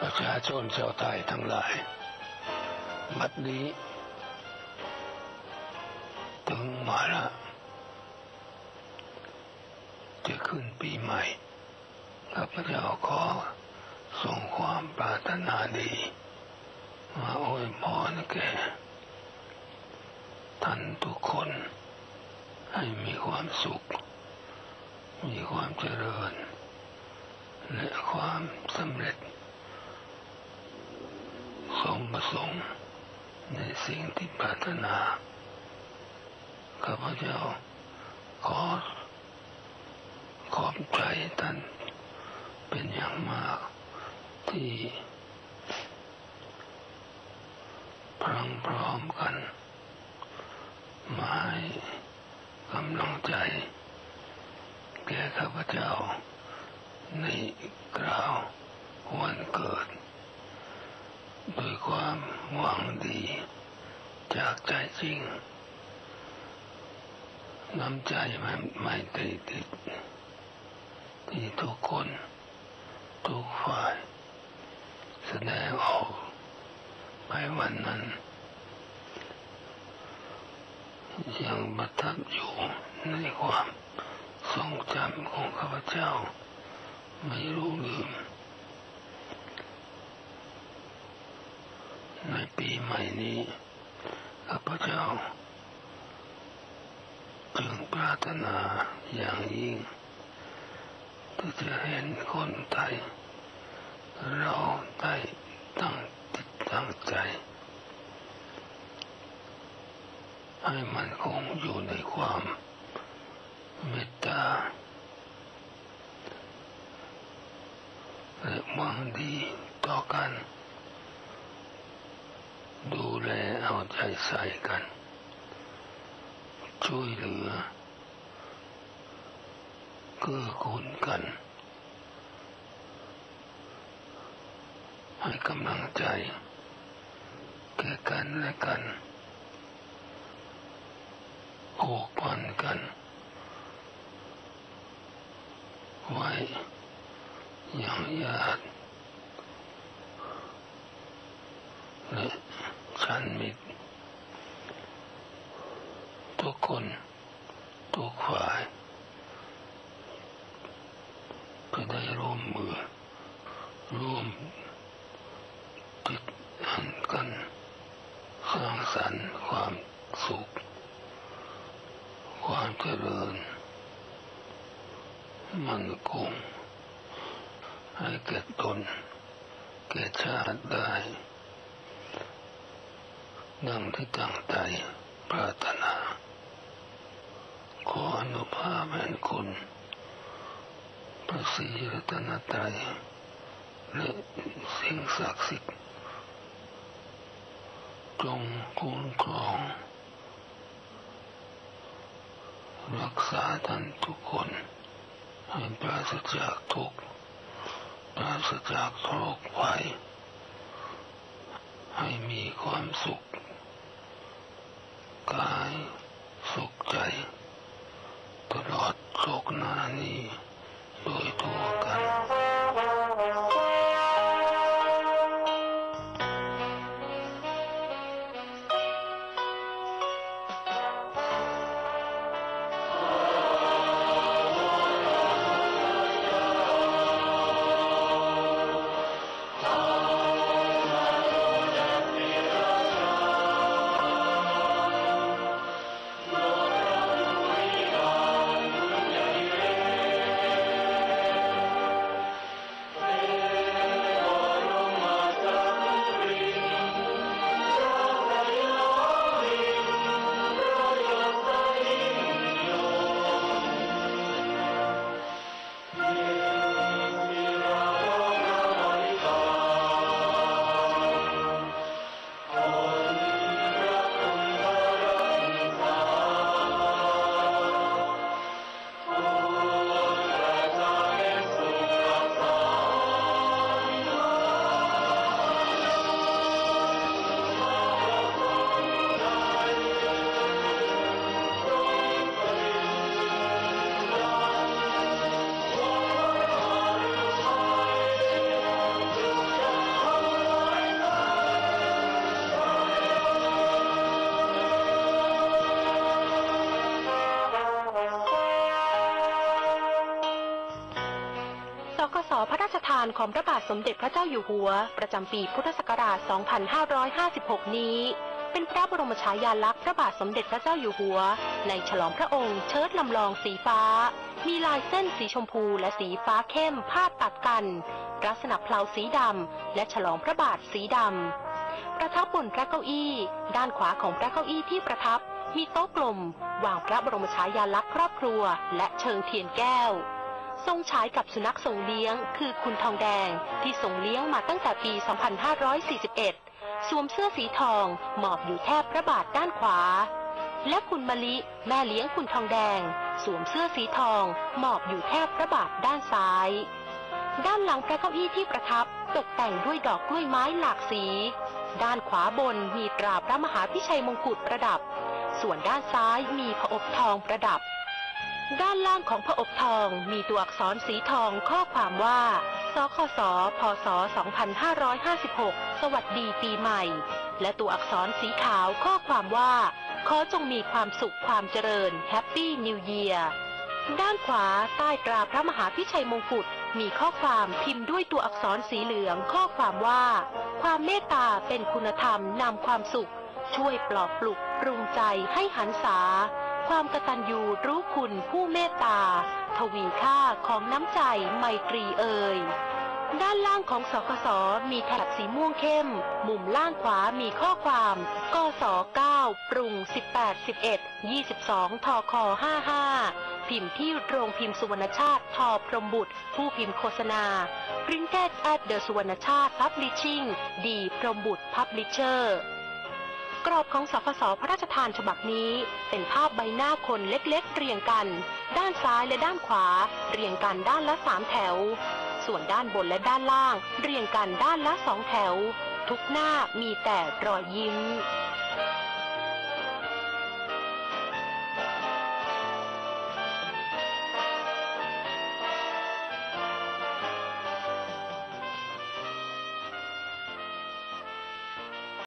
ประชาชนชาวไทยทั้งหลาย บัดนี้ ถึงมาละจะขึ้นปีใหม่ข้าพเจ้าขอส่งความปรารถนาดี มาอวยพรแก่ท่านทุกคน ให้มีความสุข มีความเจริญ และความสำเร็จ สมประสงค์ในสิ่งที่ปรารถนา ข้าพเจ้าขอขอบใจท่านเป็นอย่างมากที่พร้อมพร้อมกันมาให้กำลังใจ แก่ข้าพเจ้าในกราววันเกิด ด้วยความหวังดี จากใจจริง น้ำใจไม่ไม่ติดติด ที่ทุกคน ทุกฝ่าย แสดงออกไปวันนั้น ยังประทับอยู่ในความทรงจำของข้าพเจ้า ไม่รู้ลืม ในปีใหม่นี้ข้าพเจ้า จึงปรารถนาอย่างยิ่ง ที่จะเห็นคนไทย เราได้ตั้งจิตตั้งใจ ให้มันคงอยู่ในความเมตตาและหวังดีต่อกัน ดูแลเอาใจใส่กัน ช่วยเหลือเกื้อกูลกัน ให้กำลังใจ แก่กันและกันผูกพันกัน ไว้อย่างญาติและ ชันมิตรทุกคนทุกฝ่ายจะได้ร่วมมือ ร่วมจิตหันกันสร้างสรรค์ความสุข ความเจริญ มันคงให้แก่ตนแก่ชาติได้ ดังที่ตั้งใจปรารถนา ขออนุภาพแห่งคุณพระศรีรัตนตรัยและสิ่งศักดิ์สิทธิ์จงคุ้มครอง รักษาท่านทุกคนให้ปราศจากทุกข์ปราศจากโรคภัยให้มีความสุข กายสุขใจ ตลอดโลกนานี้โดยทั่วกัน ญของพระบาทสมเด็จพระเจ้าอยู่หัว ประจำปีพุทธศักราช 2556 นี้ เป็นพระบรมฉายาลักษณ์พระบาทสมเด็จพระเจ้าอยู่หัว ในฉลองพระองค์เชิดลำลองสีฟ้า มีลายเส้นสีชมพูและสีฟ้าเข้มพาดตัดกัน ลักษณะเพลาสีดำและฉลองพระบาทสีดำประทับบนพระเก้าอี้ ด้านขวาของพระเก้าอี้ที่ประทับ มีโต๊ะกลม วางพระบรมฉายาลักษณ์ครอบครัว และเชิงเทียนแก้ว ทรงฉายกับสุนัขทรงเลี้ยง คือคุณทองแดงที่ทรงเลี้ยงมาตั้งแต่ปี 2541 สวมเสื้อสีทอง หมอบอยู่แทบพระบาทด้านขวา และคุณมะลิแม่เลี้ยงคุณทองแดง สวมเสื้อสีทอง หมอบอยู่แทบพระบาทด้านซ้าย ด้านหลังพระเก้าอี้ที่ประทับตกแต่งด้วยดอกกล้วยไม้หลากสี ด้านขวาบนมีตราพระมหาพิชัยมงกุฎประดับ ส่วนด้านซ้ายมีผอบทองประดับ ด้านล่างของผอบทองมีตัวอักษรสีทองข้อความว่า สคส พศ 2556 สวัสดีปีใหม่ และตัวอักษรสีขาวข้อความว่า ขอจงมีความสุขความเจริญแฮปปี้นิวเยียร์ด้านขวาใต้ตราพระมหาพิชัยมงกุฎมีข้อความพิมพ์ด้วยตัวอักษรสีเหลืองข้อความว่า ความเมตตาเป็นคุณธรรมนำความสุข ช่วยปลอบปลุกปรุงใจให้หันษา ความกตัญญูรู้คุณผู้เมตตา ทวีค่าของน้ำใจไมตรีเอ่ยด้านล่างของสคสมีแถบสีม่วงเข้ม มุมล่างขวามีข้อความกศ9ปรุง 18 11 22ทค55 พิมพ์ที่โรงพิมพ์สุวรรณชาติทอพรมบุตร ผู้พิมพ์โฆษณา Printed at the สุวรรณชาติ Publishing ดีพรมบุตร Publisher กรอบของสพสพระราชทานฉบับนี้ เป็นภาพใบหน้าคนเล็กๆ เรียงกัน ด้านซ้ายและด้านขวา เรียงกันด้านละสามแถว ส่วนด้านบนและด้านล่าง เรียงกันด้านละสองแถว ทุกหน้ามีแต่รอยยิ้ม